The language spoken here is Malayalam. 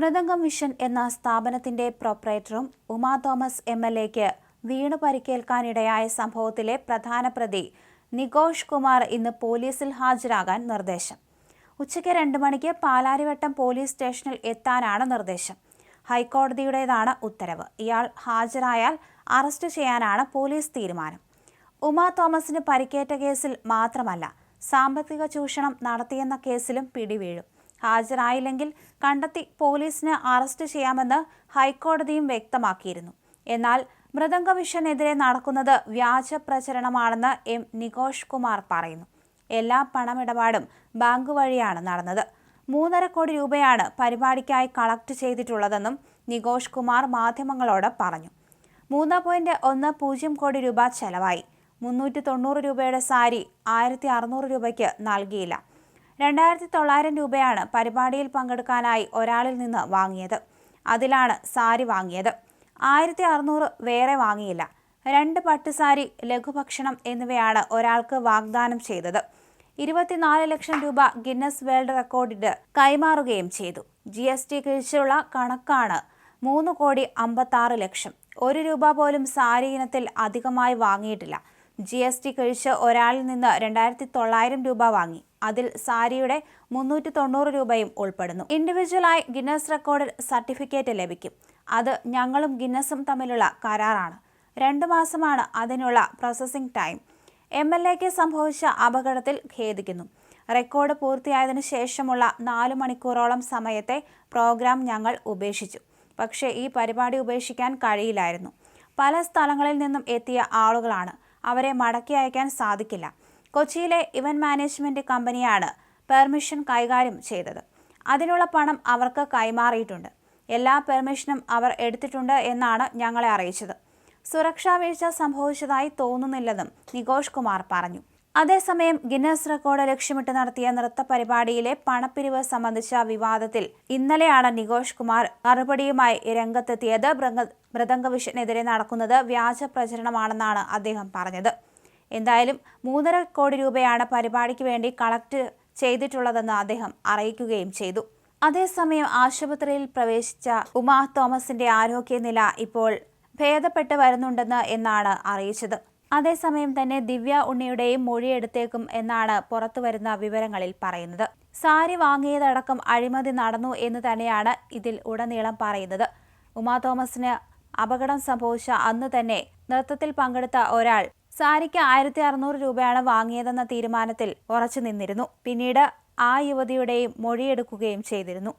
മൃദംഗം മിഷൻ എന്ന സ്ഥാപനത്തിന്റെ പ്രൊപ്പറേറ്ററും ഉമാ തോമസ് എം എൽ എക്ക് വീണു പരിക്കേൽക്കാനിടയായ സംഭവത്തിലെ പ്രധാന പ്രതി നികോഷ് കുമാർ ഇന്ന് പോലീസിൽ ഹാജരാകാൻ നിർദ്ദേശം. ഉച്ചയ്ക്ക് രണ്ട് മണിക്ക് പാലാരിവട്ടം പോലീസ് സ്റ്റേഷനിൽ എത്താനാണ് നിർദ്ദേശം. ഹൈക്കോടതിയുടേതാണ് ഉത്തരവ്. ഇയാൾ ഹാജരായാൽ അറസ്റ്റ് ചെയ്യാനാണ് പോലീസ് തീരുമാനം. ഉമാ തോമസിന് പരിക്കേറ്റ കേസിൽ മാത്രമല്ല സാമ്പത്തിക ചൂഷണം നടത്തിയെന്ന കേസിലും പിടിവീഴും. ഹാജരായില്ലെങ്കിൽ കണ്ടെത്തി പോലീസിന് അറസ്റ്റ് ചെയ്യാമെന്ന് ഹൈക്കോടതിയും വ്യക്തമാക്കിയിരുന്നു. എന്നാൽ മൃദംഗ മിഷനെതിരെ നടക്കുന്നത് വ്യാജ പ്രചരണമാണെന്ന് എം നികോഷ് കുമാർ പറയുന്നു. എല്ലാ പണമിടപാടും ബാങ്ക് വഴിയാണ് നടന്നത്. മൂന്നര കോടി രൂപയാണ് പരിപാടിക്കായി കളക്ട് ചെയ്തിട്ടുള്ളതെന്നും നികോഷ് കുമാർ മാധ്യമങ്ങളോട് പറഞ്ഞു. മൂന്ന് പോയിന്റ് ഒന്ന് പൂജ്യം കോടി രൂപ ചെലവായി. മുന്നൂറ്റി തൊണ്ണൂറ് രൂപയുടെ സാരി ആയിരത്തി അറുന്നൂറ് രൂപയ്ക്ക് നൽകിയില്ല. രണ്ടായിരത്തി തൊള്ളായിരം രൂപയാണ് പരിപാടിയിൽ പങ്കെടുക്കാനായി ഒരാളിൽ നിന്ന് വാങ്ങിയത്. അതിലാണ് സാരി വാങ്ങിയത്. ആയിരത്തി അറുന്നൂറ് വേറെ വാങ്ങിയില്ല. രണ്ട് പട്ടുസാരി ലഘുഭക്ഷണം എന്നിവയാണ് ഒരാൾക്ക് വാഗ്ദാനം ചെയ്തത്. ഇരുപത്തിനാല് ലക്ഷം രൂപ ഗിന്നസ് വേൾഡ് റെക്കോർഡിന് കൈമാറുകയും ചെയ്തു. ജി എസ് ടി കിഴിച്ചുള്ള കണക്കാണ് മൂന്ന് കോടി അമ്പത്താറ് ലക്ഷം. ഒരു രൂപ പോലും സാരി ഇനത്തിൽ അധികമായി വാങ്ങിയിട്ടില്ല. ജി എസ് ടി കഴിച്ച് ഒരാളിൽ നിന്ന് രണ്ടായിരത്തി തൊള്ളായിരം രൂപ വാങ്ങി. അതിൽ സാരിയുടെ മുന്നൂറ്റി തൊണ്ണൂറ് രൂപയും ഉൾപ്പെടുന്നു. ഇൻഡിവിജ്വലായി ഗിന്നസ് റെക്കോർഡ് സർട്ടിഫിക്കറ്റ് ലഭിക്കും. അത് ഞങ്ങളും ഗിന്നസും തമ്മിലുള്ള കരാറാണ്. രണ്ട് മാസമാണ് അതിനുള്ള പ്രോസസ്സിംഗ് ടൈം. എം എൽ എക്ക് സംഭവിച്ച അപകടത്തിൽ ഖേദിക്കുന്നു. റെക്കോർഡ് പൂർത്തിയായതിനു ശേഷമുള്ള നാലു മണിക്കൂറോളം സമയത്തെ പ്രോഗ്രാം ഞങ്ങൾ ഉപേക്ഷിച്ചു. പക്ഷേ ഈ പരിപാടി ഉപേക്ഷിക്കാൻ കഴിയില്ലായിരുന്നു. പല സ്ഥലങ്ങളിൽ നിന്നും എത്തിയ ആളുകളാണ് അവരെ മടക്കി അയക്കാൻ സാധിക്കില്ല. കൊച്ചിയിലെ ഇവന്റ് മാനേജ്മെന്റ് കമ്പനിയാണ് പെർമിഷൻ കൈകാര്യം ചെയ്തത്. അതിനുള്ള പണം അവർക്ക് കൈമാറിയിട്ടുണ്ട്. എല്ലാ പെർമിഷനും അവർ എടുത്തിട്ടുണ്ട് എന്നാണ് ഞങ്ങളെ അറിയിച്ചത്. സുരക്ഷാ വീഴ്ച സംഭവിച്ചതായി തോന്നുന്നില്ലെന്നും നികോഷ് കുമാർ പറഞ്ഞു. അതേസമയം ഗിന്നസ് റെക്കോർഡ് ലക്ഷ്യമിട്ട് നടത്തിയ നൃത്ത പരിപാടിയിലെ പണപ്പിരിവ് സംബന്ധിച്ച വിവാദത്തിൽ ഇന്നലെയാണ് നികോഷ് കുമാർ മറുപടിയുമായി രംഗത്തെത്തിയത്. മൃദംഗ വിഷനെതിരെ നടക്കുന്നത് വ്യാജ പ്രചരണമാണെന്നാണ് അദ്ദേഹം പറഞ്ഞത്. എന്തായാലും മൂന്നര കോടി രൂപയാണ് പരിപാടിക്ക് വേണ്ടി കളക്ട് ചെയ്തിട്ടുള്ളതെന്ന് അദ്ദേഹം അറിയിക്കുകയും ചെയ്തു. അതേസമയം ആശുപത്രിയിൽ പ്രവേശിച്ച ഉമാ തോമസിന്റെ ആരോഗ്യനില ഇപ്പോൾ ഭേദപ്പെട്ട് വരുന്നുണ്ടെന്ന് എന്നാണ് അറിയിച്ചത്. അതേസമയം തന്നെ ദിവ്യ ഉണ്ണിയുടെയും മൊഴിയെടുത്തേക്കും എന്നാണ് പുറത്തുവരുന്ന വിവരങ്ങളിൽ പറയുന്നത്. സാരി വാങ്ങിയതടക്കം അഴിമതി നടന്നു എന്ന് തന്നെയാണ് ഇതിൽ ഉടനീളം പറയുന്നത്. ഉമാ തോമസിന് അപകടം സംഭവിച്ച അന്ന് തന്നെ നൃത്തത്തിൽ പങ്കെടുത്ത ഒരാൾ സാരിക്ക് ആയിരത്തി അറുന്നൂറ് രൂപയാണ് വാങ്ങിയതെന്ന തീരുമാനത്തിൽ ഉറച്ചു നിന്നിരുന്നു. പിന്നീട് ആ യുവതിയുടെയും മൊഴിയെടുക്കുകയും ചെയ്തിരുന്നു.